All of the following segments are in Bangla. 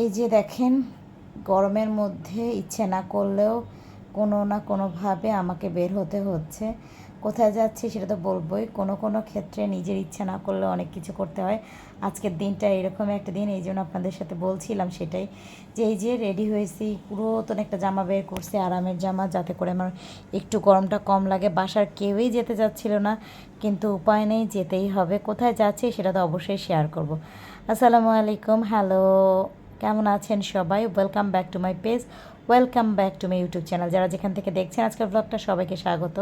এই যে দেখেন, গরমের মধ্যে ইচ্ছে না করলেও কোনো না কোনোভাবে আমাকে বের হতে হচ্ছে। কোথায় যাচ্ছি সেটা তো বলবোই। কোনো কোনো ক্ষেত্রে নিজের ইচ্ছা না করলে অনেক কিছু করতে হয়। আজকের দিনটা এরকম একটা দিন, এই জন্য আপনাদের সাথে বলছিলাম সেটাই যে এই যে রেডি হয়েছি, পুরাতন একটা জামা বের করছি, আরামের জামা, যাতে করে আমার একটু গরমটা কম লাগে। বাসার কেউই যেতে যাচ্ছিল না, কিন্তু উপায় নেই, যেতেই হবে। কোথায় যাচ্ছি সেটা তো অবশ্যই শেয়ার করব। আসসালামু আলাইকুম হ্যালো কেমন আছেন সবাই? Welcome back to my page welcome back to my YouTube channel যারা যেখান থেকে দেখছেন, আজকের ব্লগটা সবাইকে স্বাগত।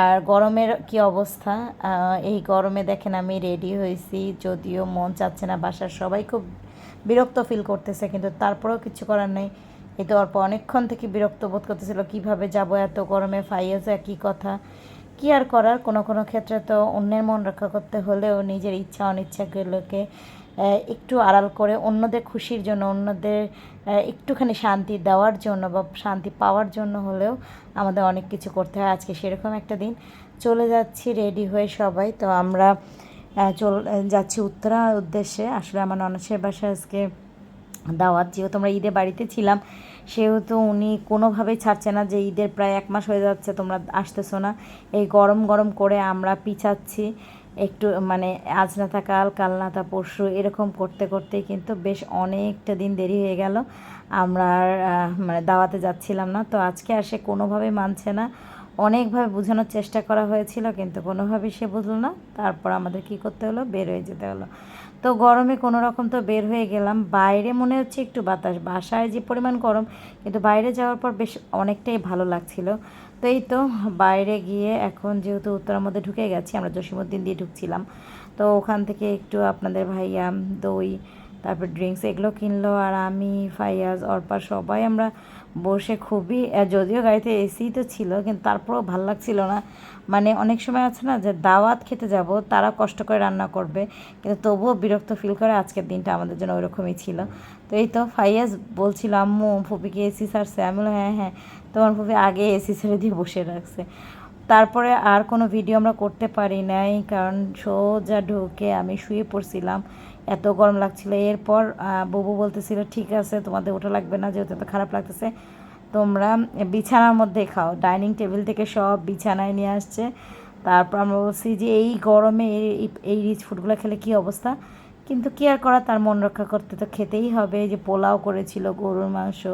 আর গরমের কি অবস্থা? এই গরমে দেখেন আমি রেডি হয়েছি, যদিও মন চাচ্ছে না, বাসার সবাই খুব বিরক্ত ফিল করতেছে, কিন্তু তারপরেও কিছু করার নেই। এই তো অল্প অনেকক্ষণ থেকে বিরক্ত বোধ করতেছিল, কীভাবে যাব এত গরমে, ফাইয়াজ একই কথা? কি আর করার? কোনো কোনো ক্ষেত্রে তো অন্যের মন রক্ষা করতে হলেও নিজের ইচ্ছা, অনিচ্ছাগুলোকে একটু আড়াল করে অন্যদের খুশির জন্য, অন্যদের একটুখানি শান্তি দেওয়ার জন্য বা শান্তি পাওয়ার জন্য হলেও আমাদের অনেক কিছু করতে হয় আজকে সেরকম একটা দিন। চলে যাচ্ছি রেডি হয়ে সবাই। তো আমরা চল যাচ্ছি উত্তরা উদ্দেশ্যে। আসলে আমার ননসের বাসায় আজকে দাওয়াত, যেহেতু আমরা ঈদে বাড়িতে ছিলাম, সেহেতু উনি কোনোভাবেই ছাড়ছে না যে ঈদের প্রায় এক মাস হয়ে যাচ্ছে, তোমরা আসতেছো না। এই গরম গরম করে আমরা পিছাচ্ছি। একটু মানে আজ না তা কাল কাল না তা পরশু এরকম করতে করতে কিন্তু বেশ অনেকটা দিন দেরি হয়ে গেল। আমরা মানে দাওয়াতে যাচ্ছিলাম না। তো আজকে আর সে কোনোভাবেই মানছে না। অনেকভাবে বোঝানোর চেষ্টা করা হয়েছিল, কিন্তু কোনোভাবেই সে বুঝলো না। তারপর আমাদের কি করতে হলো? বের হয়ে যেতে হলো। তো গরমে কোনো রকম তো বের হয়ে গেলাম। বাইরে মনে হচ্ছে একটু বাতাস। বাসায় যে পরিমাণ গরম, কিন্তু বাইরে যাওয়ার পর বেশ অনেকটাই ভালো লাগছিল। তো এই তো বাইরে গিয়ে এখন যেহেতু উত্তরার মধ্যে ঢুকে গেছি, আমরা জসীমউদ্দিন দিয়ে ঢুকছিলাম। তো ওখান থেকে একটু আপনাদের ভাইয়া দই তারপর ড্রিঙ্কস এগুলো কিনলো আর আমি, ফাইয়াজ, অর্পা সবাই আমরা বসে খুবই যদিও গাড়িতে এসি তো ছিল, কিন্তু তারপরেও ভালো লাগছিল না। মানে অনেক সময় আছে না যে দাওয়াত খেতে যাব, তারা কষ্ট করে রান্না করবে, কিন্তু তবুও বিরক্ত ফিল করে আজকের দিনটা আমাদের জন্য ওইরকমই ছিল। তো এই তো ফাইয়াজ বলছিল, আম্মু ফুপিকে এসি সারছে আমি বললাম হ্যাঁ হ্যাঁ তোমার ফুপি আগে এসি ছেড়ে দিয়ে বসে রাখছে। তারপরে আর কোনো ভিডিও আমরা করতে পারি নাই, কারণ সোজা ঢুকে আমি শুয়ে পড়ছিলাম। এত গরম লাগছিল। এরপর বুবু বলতেছিল, ঠিক আছে, তোমাদের ওটা লাগবে না, যেহেতু এত খারাপ লাগতেছে। তোমরা বিছানার মধ্যে খাও। ডাইনিং টেবিল থেকে সব বিছানায় নিয়ে আসছে। তারপর আমরা বলছি যে, এই গরমে এই- রিচ ফুডগুলো খেলে কি অবস্থা? কিন্তু কি আর করা তার মন রক্ষা করতে তো খেতেই হবে। যে পোলাও করেছিল, গরুর মাংস,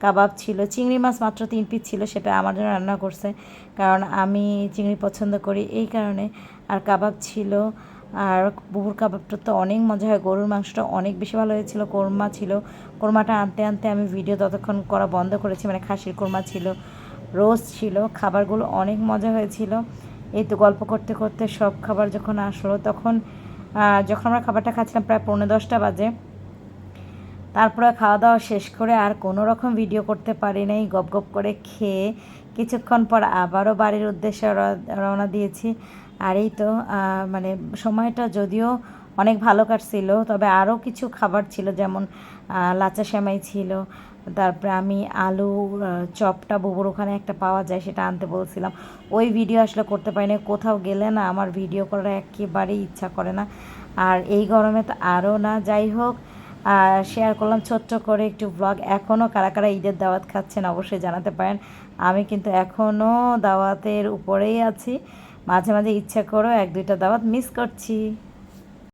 কাবাব ছিল, চিংড়ি মাছ মাত্র তিন পিস ছিল, সেটা আমার জন্য রান্না করছে। কারণ আমি চিংড়ি পছন্দ করি এই কারণে। আর কাবাব ছিল আর বুবুর কাবাবটা তো অনেক মজা হয়, গরুর মাংসটা অনেক বেশি ভালো হয়েছিল, কোরমা ছিল। কোরমাটা আনতে আনতে আমি ভিডিও ততক্ষণ করা বন্ধ করেছি মানে খাসির কোরমা ছিল রোস্ট ছিল, খাবারগুলো অনেক মজা হয়েছিল। এই তো গল্প করতে করতে সব খাবার যখন আসলো, তখন যখন আমরা খাবারটা খাচ্ছিলাম প্রায় পৌনে দশটা বাজে, তারপরে খাওয়া দাওয়া শেষ করে আর কোনো রকম ভিডিও করতে পারি নাই, গপ গপ করে খেয়ে কিছুক্ষণ পর আবারও বাড়ির উদ্দেশ্যে রওনা দিয়েছি। আর এই তো মানে সময়টা যদিও অনেক ভালো কাটছিল, তবে আরও কিছু খাবার ছিল, যেমন লাচা সেমাই ছিল, তারপরে আমি আলু চপটা, বুবুর ওখানে একটা পাওয়া যায়, সেটা আনতে বলছিলাম। ওই ভিডিও আসলে করতে পারি না কোথাও গেলে না আমার ভিডিও করার একেবারেই ইচ্ছা করে না। আর এই গরমে তো আরও না, যাই হোক শেয়ার করলাম ছোট্ট করে একটু ব্লগ এখনও কারা কারা ঈদের দাওয়াত খাচ্ছেন অবশ্যই জানাতে পারেন। আমি কিন্তু এখনও দাওয়াতের উপরেই আছি। মাঝে মাঝে ইচ্ছা করো এক দুইটা দাওয়াত মিস করছি।